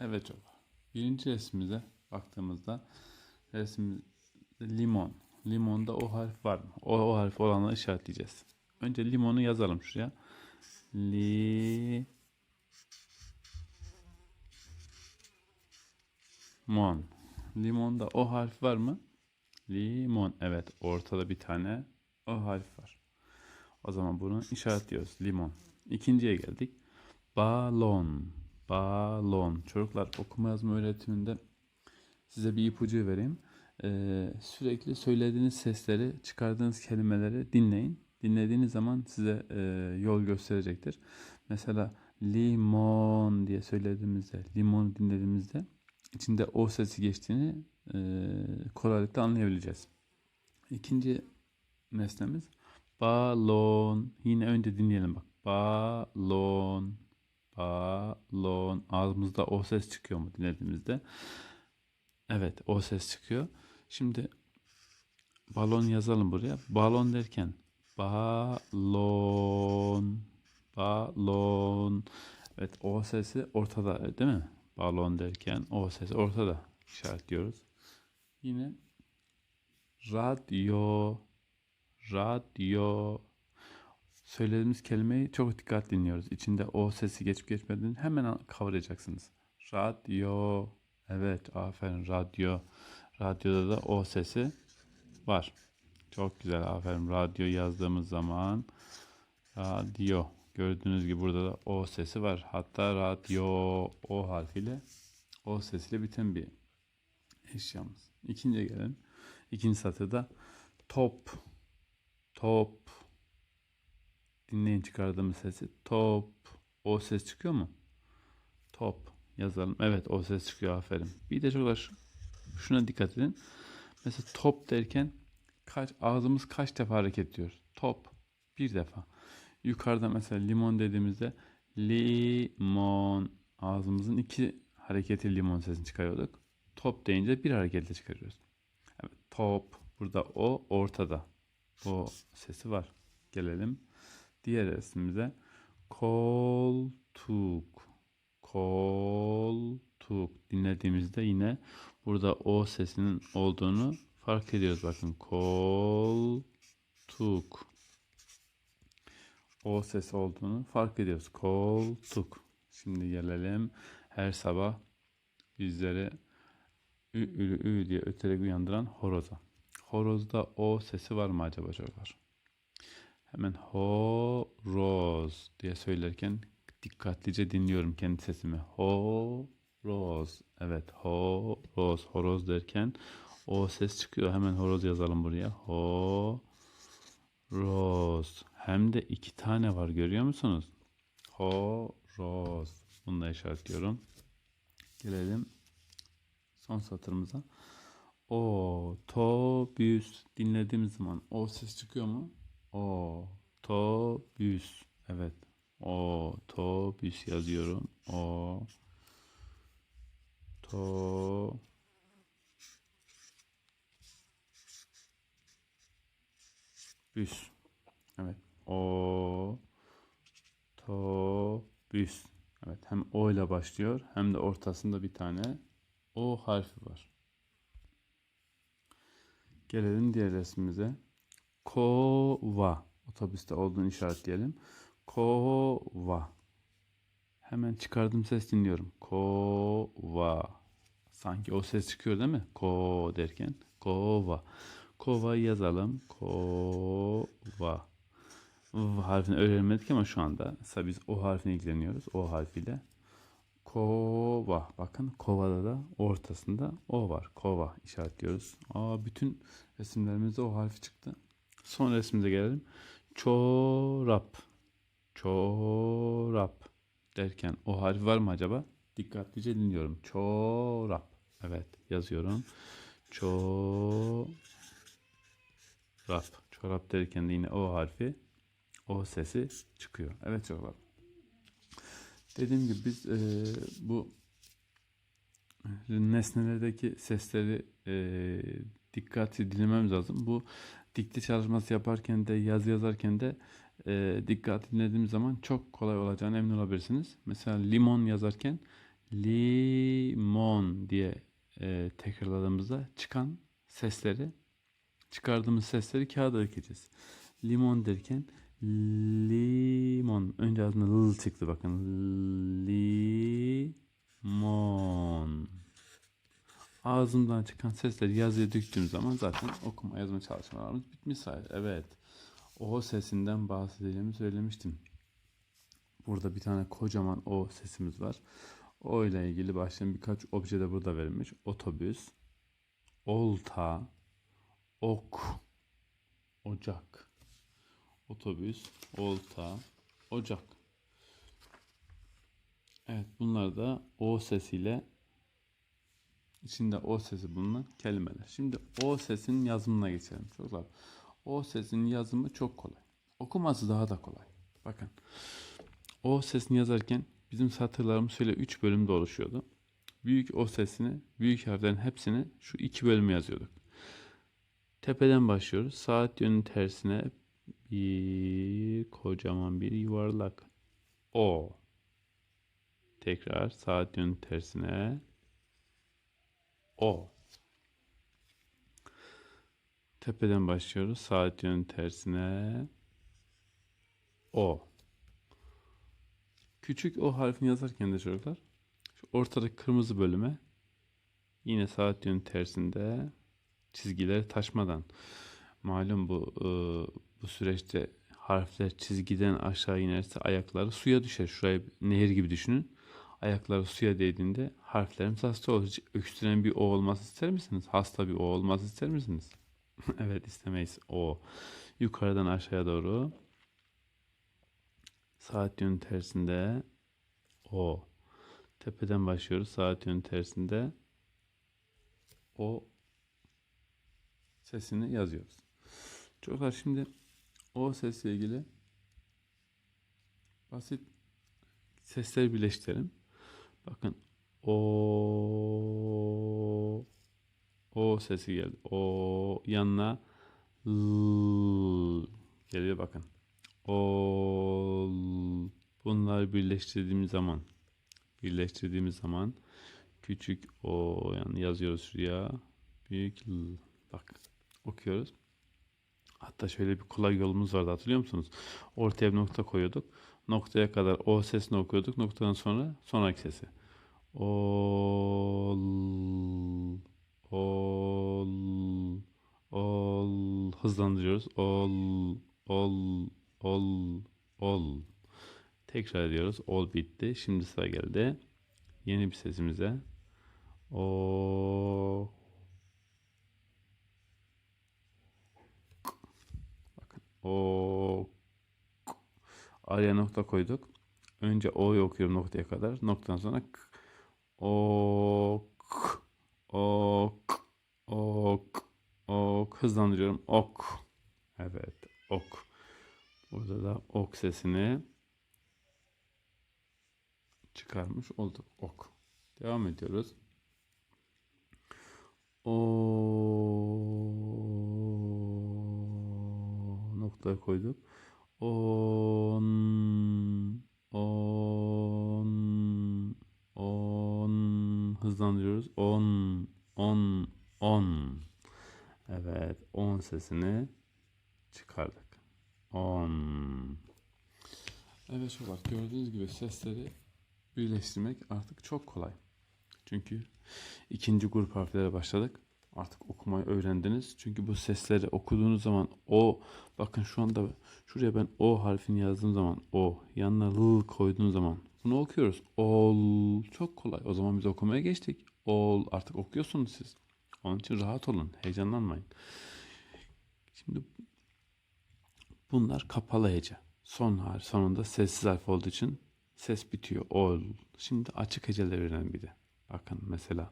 Evet çocuklar. Birinci resmimize baktığımızda resim limon. Limonda o harf var mı? O, o harf olanları işaretleyeceğiz. Önce limonu yazalım şuraya. Li Mon. Limonda o harf var mı? Limon. Evet. Ortada bir tane o harf var. O zaman bunu işaretliyoruz. Limon. İkinciye geldik. Balon. Balon. Çocuklar okuma yazma öğretiminde size bir ipucu vereyim. Ee, sürekli söylediğiniz sesleri, çıkardığınız kelimeleri dinleyin. Dinlediğiniz zaman size e, yol gösterecektir. Mesela limon diye söylediğimizde, limon dinlediğimizde içinde o sesi geçtiğini e, kolaylıkla anlayabileceğiz. İkinci nesnemiz balon. Yine önce dinleyelim bak. Balon. Balon. Ağzımızda o ses çıkıyor mu dinlediğimizde? Evet o ses çıkıyor. Şimdi balon yazalım buraya. Balon derken balon. Balon. Evet o sesi ortada değil mi? Balon derken o ses ortada işaretliyoruz. Yine radyo. Radyo. Söylediğimiz kelimeyi çok dikkat dinliyoruz. İçinde o sesi geçip geçmediğini hemen kavrayacaksınız. Radyo. Evet, aferin radyo. Radyoda da o sesi var. Çok güzel, aferin. Radyo yazdığımız zaman radyo. Gördüğünüz gibi burada da o sesi var. Hatta radyo o harfiyle o sesiyle biten bir eşyamız. İkinciye gelelim. İkinci satırda top. Top. Dinleyin çıkardığımız sesi. Top. O ses çıkıyor mu? Top yazalım. Evet o ses çıkıyor aferin. Bir de çocuklar şu- şuna dikkat edin. Mesela top derken kaç ağzımız kaç defa hareket ediyor? Top bir defa. Yukarıda mesela limon dediğimizde limon ağzımızın iki hareketi limon sesini çıkarıyorduk. Top deyince bir hareketle çıkarıyoruz. Evet, top burada o ortada. O sesi var. Gelelim diğer resmimize. Koltuk. Koltuk. Dinlediğimizde yine burada o sesinin olduğunu fark ediyoruz. Bakın koltuk. O ses olduğunu fark ediyoruz. Koltuk. Şimdi gelelim her sabah bizleri ü ü ü diye öterek uyandıran horoza. Horozda o sesi var mı acaba çocuklar? Hemen horoz diye söylerken dikkatlice dinliyorum kendi sesimi. Horoz. Evet horoz. Horoz derken o ses çıkıyor. Hemen horoz yazalım buraya. Horoz. Hem de iki tane var görüyor musunuz? Horoz. Bunu da işaretliyorum. Gelelim son satırımıza. Otobüs dinlediğimiz zaman o ses çıkıyor mu? Otobüs. Evet. Otobüs yazıyorum. O to büs. Evet. O to büs. Evet. Hem o ile başlıyor hem de ortasında bir tane o harfi var. Gelelim diğer resmimize. Kova. Otobüste olduğunu işaretleyelim. Kova. Hemen çıkardığım ses dinliyorum. Kova. Sanki o ses çıkıyor değil mi? Ko derken. Kova. Kova'yı yazalım. Kova. V harfini öğrenmedik ama şu anda mesela biz o harfine ilgileniyoruz. O harfiyle. Kova. Bakın kovada da ortasında o var. Kova işaretliyoruz. Aa, bütün resimlerimizde o harfi çıktı. Son resmimize gelelim. Çorap. Çorap derken o harf var mı acaba? Dikkatlice dinliyorum. Çorap. Evet yazıyorum. Çorap. Çorap derken de yine o harfi o sesi çıkıyor. Evet çocuklar. Dediğim gibi biz e, bu nesnelerdeki sesleri e, dikkatli dinlememiz lazım. Bu dikte çalışması yaparken de yazı yazarken de e, dikkat dinlediğimiz zaman çok kolay olacağını emin olabilirsiniz. Mesela limon yazarken limon diye e, tekrarladığımızda çıkan sesleri çıkardığımız sesleri kağıda dökeceğiz. Limon derken limon. Önce ağzında l çıktı bakın. Limon. Ağzımdan çıkan sesleri yazıya döktüğüm zaman zaten okuma yazma çalışmalarımız bitmiş sayılır. Evet. O sesinden bahsedeceğimi söylemiştim. Burada bir tane kocaman o sesimiz var. O ile ilgili başlayan birkaç obje de burada verilmiş. Otobüs, olta, ok, ocak. Otobüs, olta, ocak. Evet bunlar da o sesiyle içinde o sesi bulunan kelimeler. Şimdi o sesin yazımına geçelim çocuklar. O sesin yazımı çok kolay. Okuması daha da kolay. Bakın. O sesini yazarken bizim satırlarımız şöyle 3 bölümde oluşuyordu. Büyük o sesini, büyük harflerin hepsini şu iki bölüme yazıyorduk. Tepeden başlıyoruz. Saat yönünün tersine bir kocaman bir yuvarlak. O. Tekrar saat yönünün tersine o. Tepeden başlıyoruz. Saat yönünün tersine o. Küçük o harfini yazarken de çocuklar şu ortadaki kırmızı bölüme yine saat yönü tersinde çizgileri taşmadan malum bu e, bu süreçte harfler çizgiden aşağı inerse ayakları suya düşer. Şurayı nehir gibi düşünün. Ayakları suya değdiğinde harflerimiz hasta olur. Öksüren bir o olması ister misiniz? Hasta bir o olması ister misiniz? evet istemeyiz. O. Yukarıdan aşağıya doğru Saat yönü tersinde o. Tepeden başlıyoruz. Saat yönü tersinde o sesini yazıyoruz. Çocuklar şimdi o sesle ilgili basit sesleri birleştirelim. Bakın o o sesi geldi. O yanına l geliyor bakın ol bunları birleştirdiğimiz zaman birleştirdiğimiz zaman küçük o yani yazıyoruz şuraya büyük l bak okuyoruz. Hatta şöyle bir kolay yolumuz vardı hatırlıyor musunuz? Ortaya bir nokta koyuyorduk. Noktaya kadar o sesini okuyorduk. Noktadan sonra sonraki sesi. Ol ol ol hızlandırıyoruz. Ol ol ol ol. Tekrar ediyoruz. Ol bitti. Şimdi sıra geldi. Yeni bir sesimize. O Bakın. O Araya nokta koyduk. Önce O'yu okuyorum noktaya kadar. Noktadan sonra K. O K. Ok. Ok. Ok. Hızlandırıyorum. Ok. Evet. Ok. Burada da ok sesini çıkarmış olduk. Ok. Devam ediyoruz. O noktaya koyduk. On hızlandırıyoruz. On on on. Evet, on sesini çıkardık. 10. Evet çocuklar gördüğünüz gibi sesleri birleştirmek artık çok kolay. Çünkü ikinci grup harflere başladık. Artık okumayı öğrendiniz. Çünkü bu sesleri okuduğunuz zaman o bakın şu anda şuraya ben o harfini yazdığım zaman o yanına l koyduğum zaman bunu okuyoruz. Ol çok kolay. O zaman biz okumaya geçtik. Ol artık okuyorsunuz siz. Onun için rahat olun. Heyecanlanmayın. Şimdi Bunlar kapalı hece. Son harf sonunda sessiz harf olduğu için ses bitiyor. Ol. Şimdi açık heceler öğrenelim bir de. Bakın mesela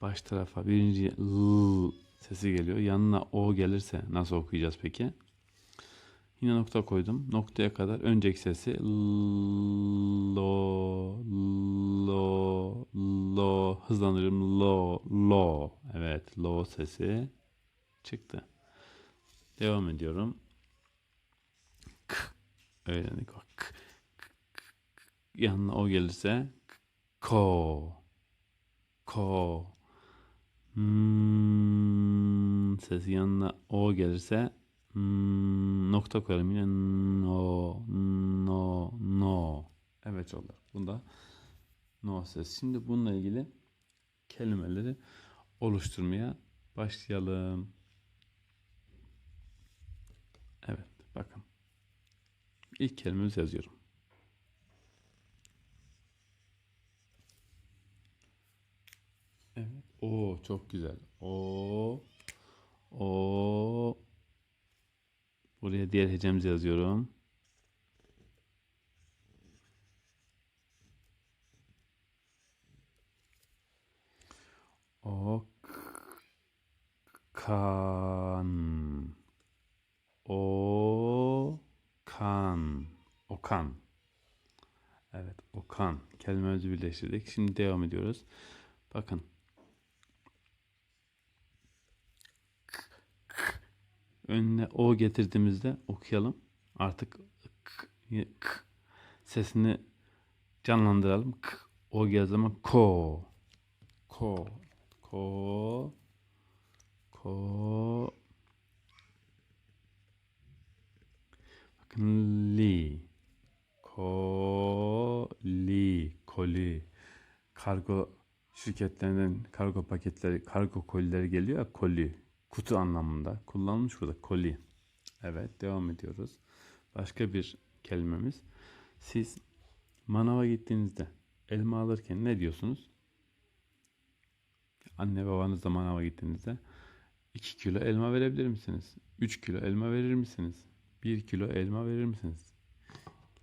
baş tarafa birinci l sesi geliyor. Yanına o gelirse nasıl okuyacağız peki? Yine nokta koydum. Noktaya kadar önceki sesi lo lo lo hızlandırıyorum lo lo. Evet lo sesi çıktı. Devam ediyorum öğrendik. Bak. Yanına o gelirse Ko. Ko. Hmm, sesi yanına o gelirse nokta koyalım yine no no no. Evet çocuklar. Bunda no ses. Şimdi bununla ilgili kelimeleri oluşturmaya başlayalım. Evet bakın. İlk kelimemizi yazıyorum. Evet. O çok güzel. O o Buraya diğer hecemizi yazıyorum. O kan o kan okan Evet okan kelimemizi birleştirdik. Şimdi devam ediyoruz. Bakın önüne o getirdiğimizde okuyalım. Artık k, k sesini canlandıralım. K, o geldiği zaman ko. Ko. Ko. Ko. Bakın li. Koli koli. Kargo şirketlerinden kargo paketleri kargo kolileri geliyor ya koli kutu anlamında kullanılmış burada. Koli. Evet devam ediyoruz. Başka bir kelimemiz. Siz manava gittiğinizde elma alırken ne diyorsunuz? Anne babanızla manava gittiğinizde 2 kilo elma verebilir misiniz? 3 kilo elma verir misiniz? 1 kilo elma verir misiniz?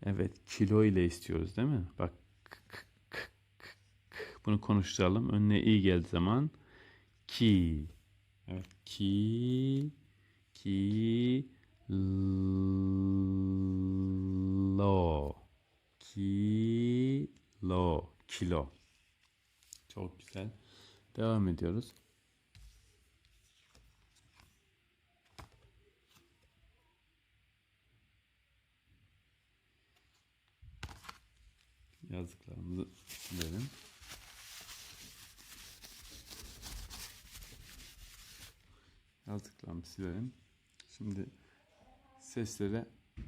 Evet, kilo ile istiyoruz değil mi? Bak, bunu konuşturalım. Önüne i geldiği zaman ki. Evet, ki, ki, lo, kilo, kilo. Çok güzel. Devam ediyoruz. yazdıklarımızı silelim. Yazdıklarımızı silelim. Şimdi seslere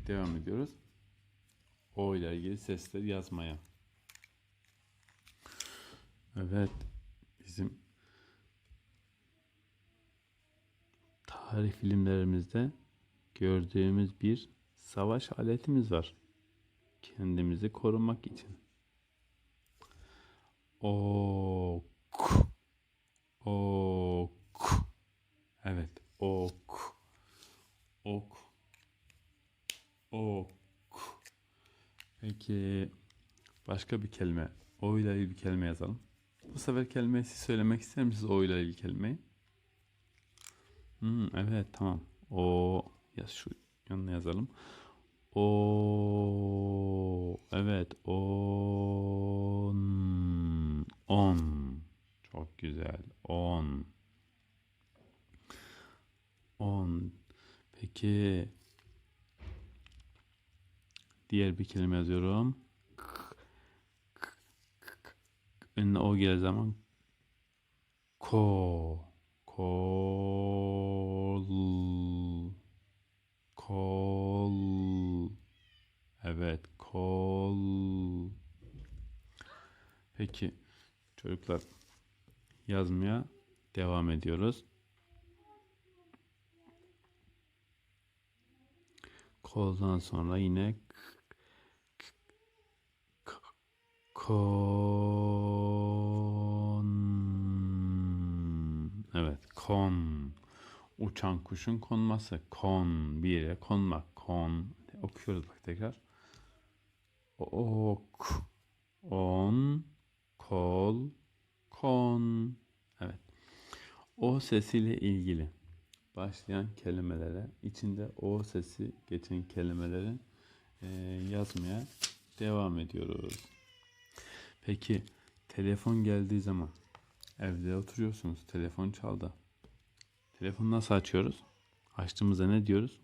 devam ediyoruz. O ile ilgili sesleri yazmaya. Evet. Bizim tarih filmlerimizde gördüğümüz bir savaş aletimiz var. Kendimizi korumak için. Ok. Ok. Evet. Ok. Ok. Ok. Peki başka bir kelime. O ile ilgili bir kelime yazalım. Bu sefer kelimeyi siz söylemek ister misiniz o ile ilgili kelimeyi? Hmm, evet tamam. O yaz şu yanına yazalım. O evet on on çok güzel on peki. Diğer bir kelime yazıyorum. Önüne o geldiği zaman. Ko. Kol. Kol. Evet kol. Peki çocuklar yazmaya devam ediyoruz koldan sonra yine kon. Evet kon. Uçan kuşun konması. Kon. Bir yere konmak. Kon. Okuyoruz bak tekrar. Ok. On. Kol. Kon. Evet. O sesiyle ilgili başlayan kelimelere içinde o sesi geçen kelimeleri e, yazmaya devam ediyoruz. Peki telefon geldiği zaman evde oturuyorsunuz telefon çaldı. Telefonu nasıl açıyoruz? Açtığımızda ne diyoruz?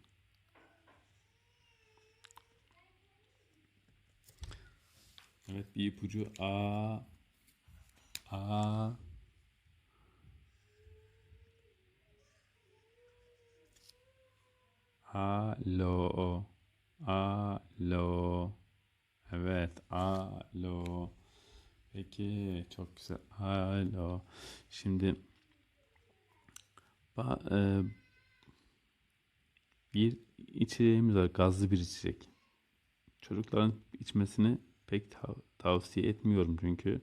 Evet bir ipucu A A Alo. Alo. Evet. Alo. Peki. Çok güzel. Alo. Şimdi ba- e, bir içeceğimiz var. Gazlı bir içecek. Çocukların içmesini pek tav- tavsiye etmiyorum çünkü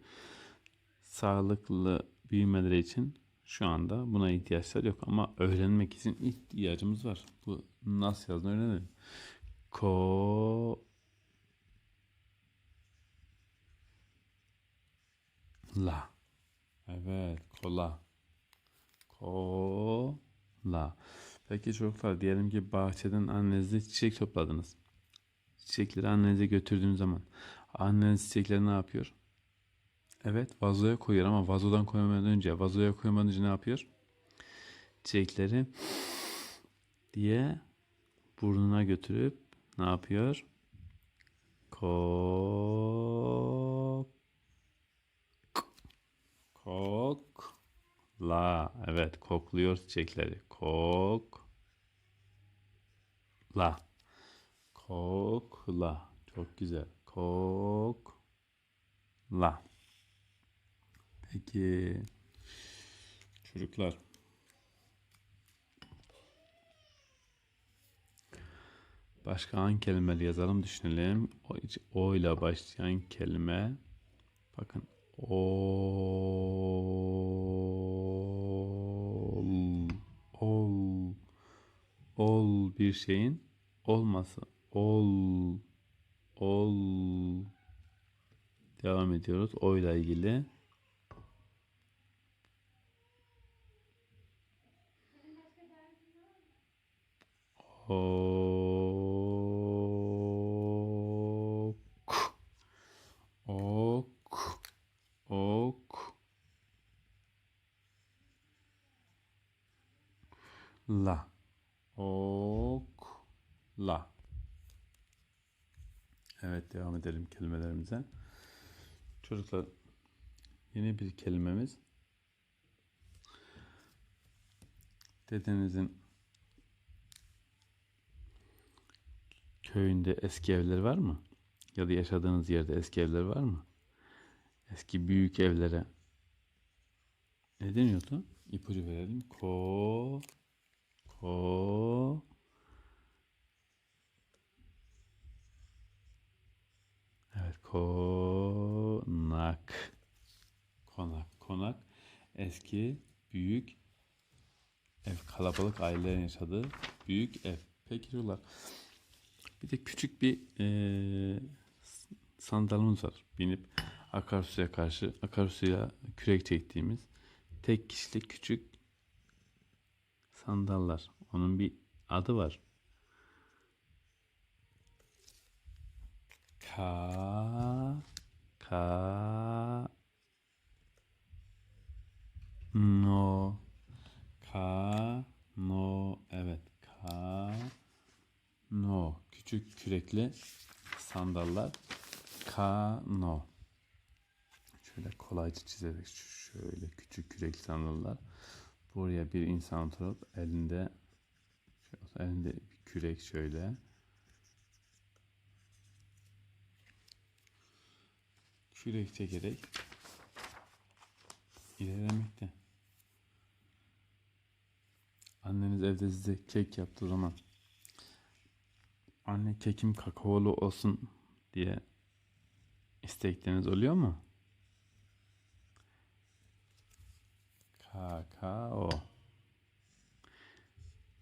sağlıklı büyümeleri için şu anda buna ihtiyaçları yok ama öğrenmek için ihtiyacımız var. Bu nasıl yazdığını öğrenelim. Ko la. Evet, kola. Kola. Peki çocuklar diyelim ki bahçeden annenizle çiçek topladınız. Çiçekleri annenize götürdüğünüz zaman anneniz çiçekleri ne yapıyor? Evet vazoya koyuyor ama vazodan koymadan önce vazoya koymadan önce ne yapıyor? Çiçekleri diye burnuna götürüp ne yapıyor? Kok kok la evet kokluyor çiçekleri. Kok la kokla. Çok güzel. Kokla Peki. Çocuklar. Başka hangi kelimeleri yazalım düşünelim. O, o ile başlayan kelime. Bakın. Ol ol. Ol bir şeyin olması. Ol ol. Devam ediyoruz. O ile ilgili Ok. Ok. Ok. La. Ok. La. Evet devam edelim kelimelerimize. Çocuklar yeni bir kelimemiz. Dedenizin köyünde eski evler var mı? Ya da yaşadığınız yerde eski evler var mı? Eski büyük evlere ne deniyordu? İpucu verelim. Ko ko Evet, konak. Konak, konak. Eski, büyük ev, kalabalık ailelerin yaşadığı büyük ev. Peki çocuklar, bir de küçük bir eee sandalımız var. Binip akarsuya karşı akarsuyla kürek çektiğimiz tek kişilik küçük sandallar. Onun bir adı var. Ka ka no ka no evet ka no. Küçük kürekli sandallar. Kano. Şöyle kolayca çizerek şöyle küçük kürekli sandallar. Buraya bir insan oturup elinde elinde bir kürek şöyle. Kürek çekerek ilerlemekte. Anneniz evde size kek yaptığı zaman anne kekim kakaolu olsun diye istekleriniz oluyor mu? Kakao.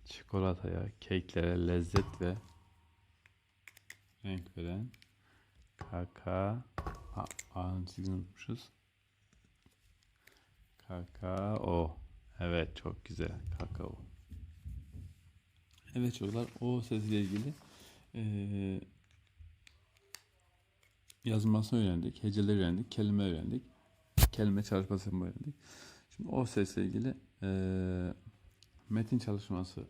Çikolataya, keklere lezzet ve renk veren kaka A'nın çizgini unutmuşuz. Kakao. Evet çok güzel. Kakao. Evet çocuklar o sesiyle ilgili eee yazmasını öğrendik, heceleri öğrendik, kelime öğrendik, kelime çalışmasını öğrendik. Şimdi o sesle ilgili eee, metin çalışması